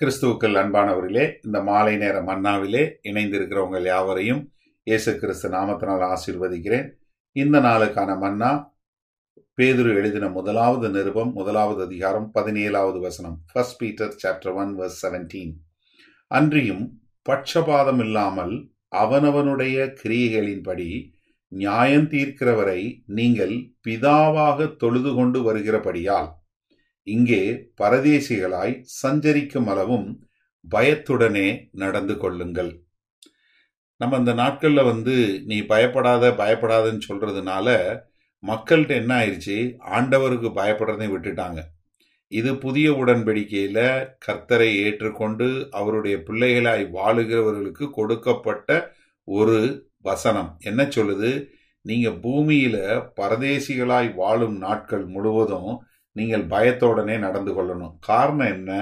கிறிஸ்துவுக்கள் அன்பானவர்களே இந்த மாலை நேர மன்னாவிலே இணைந்திருக்கிறவங்க யாவரையும் இயேசு கிறிஸ்து நாமத்தினால் ஆசீர்வதிக்கிறேன். இந்த நாளுக்கான மன்னா பேதுரு எழுதின முதலாவது நிருபம் முதலாவது அதிகாரம் பதினேழாவது வசனம் first Peter chapter one verse seventeen அன்றியும் பட்சபாதம் இல்லாமல் அவனவனுடைய கிரியைகளின்படி நியாயம் தீர்க்கிறவரை நீங்கள் பிதாவாக தொழுது கொண்டு வருகிறபடியால் இங்கே பரதேசிகளாய் சஞ்சரிக்கும் அளவும் பயத்துடனே நடந்து கொள்ளுங்கள். நம்ம இந்த நாட்களில் வந்து நீ பயப்படாத பயப்படாதன்னு சொல்றதுனால மக்கள்கிட்ட என்ன ஆயிடுச்சு ஆண்டவருக்கு பயப்படுறதையும் விட்டுட்டாங்க. இது புதிய உடன்படிக்கையில கர்த்தரை ஏற்றுக்கொண்டு அவருடைய பிள்ளைகளாய் வாழுகிறவர்களுக்கு கொடுக்கப்பட்ட ஒரு வசனம். என்ன சொல்லுது? நீங்க பூமியில பரதேசிகளாய் வாழும் நாட்கள் முழுவதும் நீங்கள் பயத்தோடனே நடந்து கொள்ளணும். காரணம் என்ன?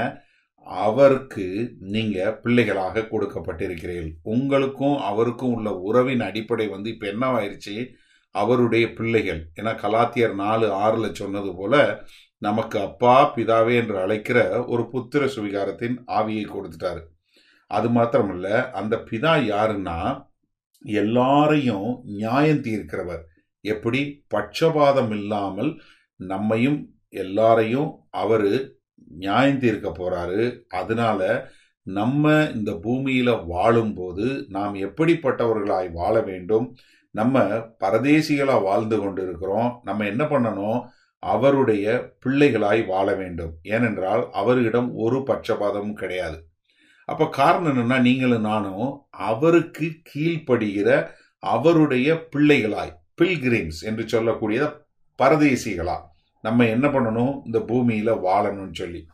அவருக்கு நீங்கள் பிள்ளைகளாக கொடுக்கப்பட்டிருக்கிறீர்கள். உங்களுக்கும் அவருக்கும் உள்ள உறவின் அடிப்படை வந்து இப்போ என்னவாயிருச்சு? அவருடைய பிள்ளைகள். ஏன்னா கலாத்தியர் நாலு ஆறில் சொன்னது போல நமக்கு அப்பா பிதாவே என்று அழைக்கிற ஒரு புத்திர சுவிகாரத்தின் ஆவியை கொடுத்துட்டாரு. அது மாத்திரமல்ல அந்த பிதா யாருன்னா எல்லாரையும் நியாயம் தீர்க்கிறவர். எப்படி? பட்சபாதம் இல்லாமல் நம்மையும் எல்லாரையும் அவர் நியாயம் தீர்க்க போகிறாரு அதனால நம்ம இந்த பூமியில் வாழும்போது நாம் எப்படிப்பட்டவர்களாய் வாழ வேண்டும்? நம்ம பரதேசிகளாக வாழ்ந்து கொண்டு இருக்கிறோம் நம்ம என்ன பண்ணணும்? அவருடைய பிள்ளைகளாய் வாழ வேண்டும். ஏனென்றால் அவரிடம் ஒரு பட்சபாதமும் கிடையாது. அப்போ காரணம் என்னன்னா நீங்களும் நானும் அவருக்கு கீழ்ப்படுகிற அவருடைய பிள்ளைகளாய் பில்கிரிம்ஸ் என்று சொல்லக்கூடிய பரதேசிகளா நம்ம என்ன பண்ணணும்? இந்த பூமியில் வாழணும்னு சொல்லி.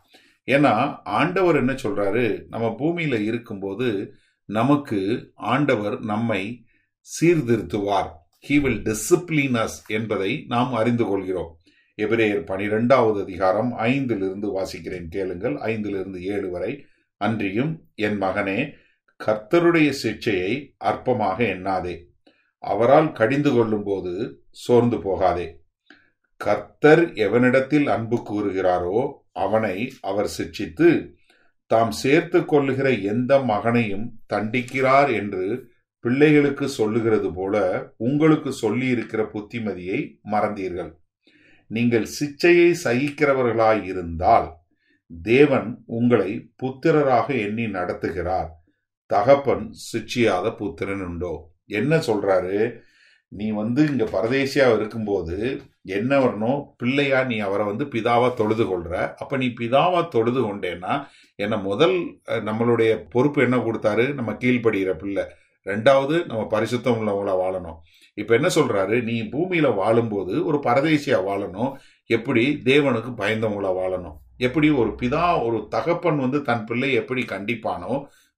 ஏன்னா ஆண்டவர் என்ன சொல்கிறாரு நம்ம பூமியில் இருக்கும்போது நமக்கு ஆண்டவர் நம்மை சீர்திருத்துவார். ஹீ வில் டிசிப்ளினஸ் என்பதை நாம் அறிந்து கொள்கிறோம். எபிரேயர் பனிரெண்டாவது அதிகாரம் ஐந்திலிருந்து வாசிக்கிறேன் கேளுங்கள். ஐந்திலிருந்து ஏழு வரை. அன்றியும் என் மகனே கர்த்தருடைய சிக்ஷையை அற்பமாக எண்ணாதே. அவரால் கடிந்து கொள்ளும் போது சோர்ந்து போகாதே. கர்த்தர் எவனிடத்தில் அன்பு கூறுகிறாரோ அவனை அவர் சிக்ஷித்து தாம் சேர்த்து கொள்ளுகிற எந்த மகனையும் தண்டிக்கிறார் என்று பிள்ளைகளுக்கு சொல்லுகிறது போல உங்களுக்கு சொல்லி இருக்கிற புத்திமதியை மறந்தீர்கள். நீங்கள் சிச்சையை சகிக்கிறவர்களாய் இருந்தால் தேவன் உங்களை புத்திரராக எண்ணி நடத்துகிறார். தகப்பன் சிச்சியாத புத்திரன் உண்டோ? என்ன சொல்றாரு? நீ வந்து இங்க பரதேசியா இருக்கும்போது என்ன வரணும்? பிள்ளையா நீ அவரை வந்து பிதாவா தொழுது கொள்ற. அப்ப நீ பிதாவா தொழுது கொண்டேன்னா என்ன முதல் நம்மளுடைய பொறுப்பு என்ன கொடுத்தாரு? நம்ம கீழ்ப்படுகிற பிள்ளை. ரெண்டாவது நம்ம பரிசுத்தம் உள்ளவங்களா வாழணும். இப்ப என்ன சொல்றாரு? நீ பூமியில வாழும்போது ஒரு பரதேசியா வாழணும். எப்படி? தேவனுக்கு பயந்தவங்களா வாழணும். எப்படி? ஒரு பிதா ஒரு தகப்பன் வந்து தன் பிள்ளை எப்படி கண்டிப்பானோ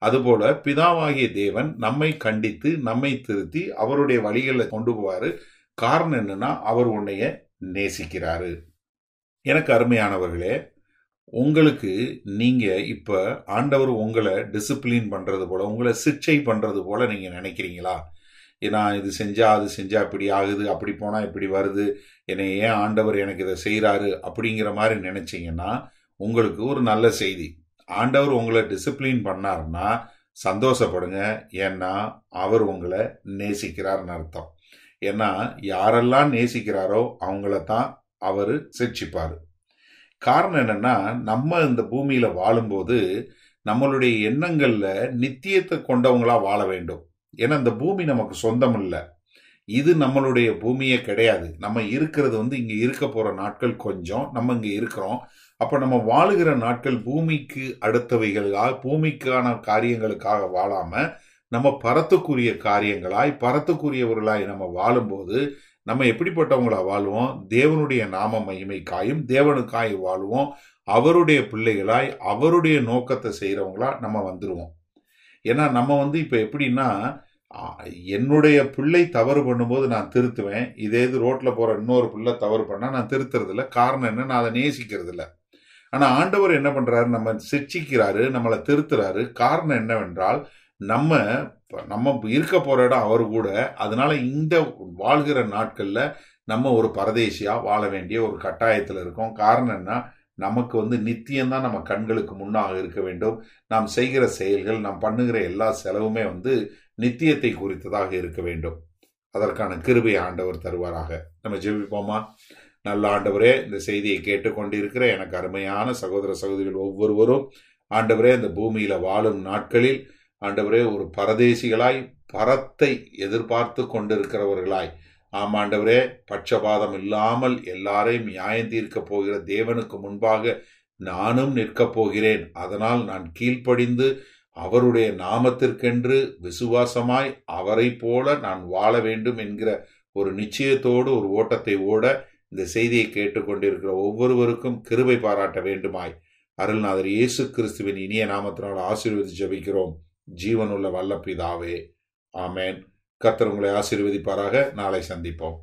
அதுபோல பிதாவாகிய தேவன் நம்மை கண்டித்து நம்மை திருத்தி அவருடைய வழிகளில் கொண்டு போவாரு. காரணம் என்னன்னா அவர் உன்னைய நேசிக்கிறாரு. எனக்கு அருமையானவர்களே உங்களுக்கு நீங்க இப்ப ஆண்டவர் உங்களை டிசிப்ளின் பண்றது போல உங்களை சிக்ஷை பண்றது போல நீங்க நினைக்கிறீங்களா? நான் இது செஞ்சா அது செஞ்சா இப்படி ஆகுது அப்படி போனா இப்படி வருது என்னை ஏன் ஆண்டவர் எனக்கு இதை செய்யறாரு அப்படிங்கிற மாதிரி நினைச்சீங்கன்னா உங்களுக்கு ஒரு நல்ல செய்தி. ஆண்டவர் உங்களை டிசிப்ளின் பண்ணார்னா சந்தோஷப்படுங்க. ஏன்னா அவர் உங்களை நேசிக்கிறார்னு அர்த்தம். ஏன்னா யாரெல்லாம் நேசிக்கிறாரோ அவங்கள தான் அவர் சிக்ஷிப்பாரு காரணம் என்னன்னா நம்ம இந்த பூமியில் வாழும்போது நம்மளுடைய எண்ணங்களில் நித்தியத்தை கொண்டவங்களாக வாழ வேண்டும். ஏன்னா இந்த பூமி நமக்கு சொந்தம் இல்லை. இது நம்மளுடைய பூமியே கிடையாது. நம்ம இருக்கிறது வந்து இங்கே இருக்க போகிற நாட்கள் கொஞ்சம் நம்ம இங்கே இருக்கிறோம். அப்போ நம்ம வாழுகிற நாட்கள் பூமிக்கு அடுத்தவைகளாக பூமிக்கான காரியங்களுக்காக வாழாமல் நம்ம பரத்துக்குரிய காரியங்களாய் பரத்துக்குரியவர்களாய் நம்ம வாழும்போது நம்ம எப்படிப்பட்டவங்களா வாழ்வோம்? தேவனுடைய நாம மகிமைக்காயும் தேவனுக்காய் வாழ்வோம். அவருடைய பிள்ளைகளாய் அவருடைய நோக்கத்தை செய்கிறவங்களா நம்ம வந்துடுவோம் ஏன்னா நம்ம வந்து இப்போ எப்படின்னா என்னுடைய பிள்ளை தவறு பண்ணும்போது நான் திருத்துவேன். இதே இது ரோட்டில் போகிற இன்னொரு பிள்ளை தவறு பண்ணால் நான் திருத்துறதில்ல. காரணம் என்ன நான் அதை நேசிக்கிறதில்ல. ஆனால் ஆண்டவர் என்ன பண்ணுறாரு நம்ம சிக்ஷிக்கிறாரு நம்மளை திருத்துறாரு. காரணம் என்னவென்றால் நம்ம நம்ம இருக்க போகிற இடம் அவர் கூட. அதனால இந்த வாழ்கிற நாட்களில் நம்ம ஒரு பரதேசியாக வாழ வேண்டிய ஒரு கட்டாயத்தில் இருக்கோம். காரணம் என்ன? நமக்கு வந்து நித்தியம்தான் நம்ம கண்களுக்கு முன்னாக இருக்க வேண்டும். நாம் செய்கிற செயல்கள் நாம் பண்ணுகிற எல்லா செலவுமே வந்து நித்தியத்தை குறித்ததாக இருக்க வேண்டும். அதற்கான கிருபை ஆண்டவர் தருவாராக. நம்ம ஜெபிப்போமா? நல்ல ஆண்டவரே இந்த செய்தியை கேட்டுக்கொண்டிருக்கிற எனக்கு அருமையான சகோதர சகோதரிகள் ஒவ்வொருவரும் ஆண்டவரே இந்த பூமியில வாழும் நாட்களில் ஆண்டவரே ஒரு பரதேசிகளாய் பரத்தை எதிர்பார்த்து கொண்டிருக்கிறவர்களாய் ஆமாண்டவரே பட்சபாதம் இல்லாமல் எல்லாரையும் நியாயம் தீர்க்க போகிற தேவனுக்கு முன்பாக நானும் நிற்கப் போகிறேன். அதனால் நான் கீழ்ப்படிந்து அவருடைய நாமத்திற்கென்று விசுவாசமாய் அவரை போல நான் வாழ வேண்டும் என்கிற ஒரு நிச்சயத்தோடு ஒரு ஓட்டத்தை ஓட இந்த செய்தியை கேட்டுக்கொண்டிருக்கிற ஒவ்வொருவருக்கும் கிருபை பாராட்ட வேண்டுமாய் அருள்நாதர் இயேசு கிறிஸ்துவின் இனிய நாமத்தினால் ஆசீர்வதி ஜபிக்கிறோம். ஜீவனுள்ள வல்ல பிதாவே ஆமேன். கர்த்தர் உங்களை ஆசீர்வதிப்பாராக. நாளை சந்திப்போம்.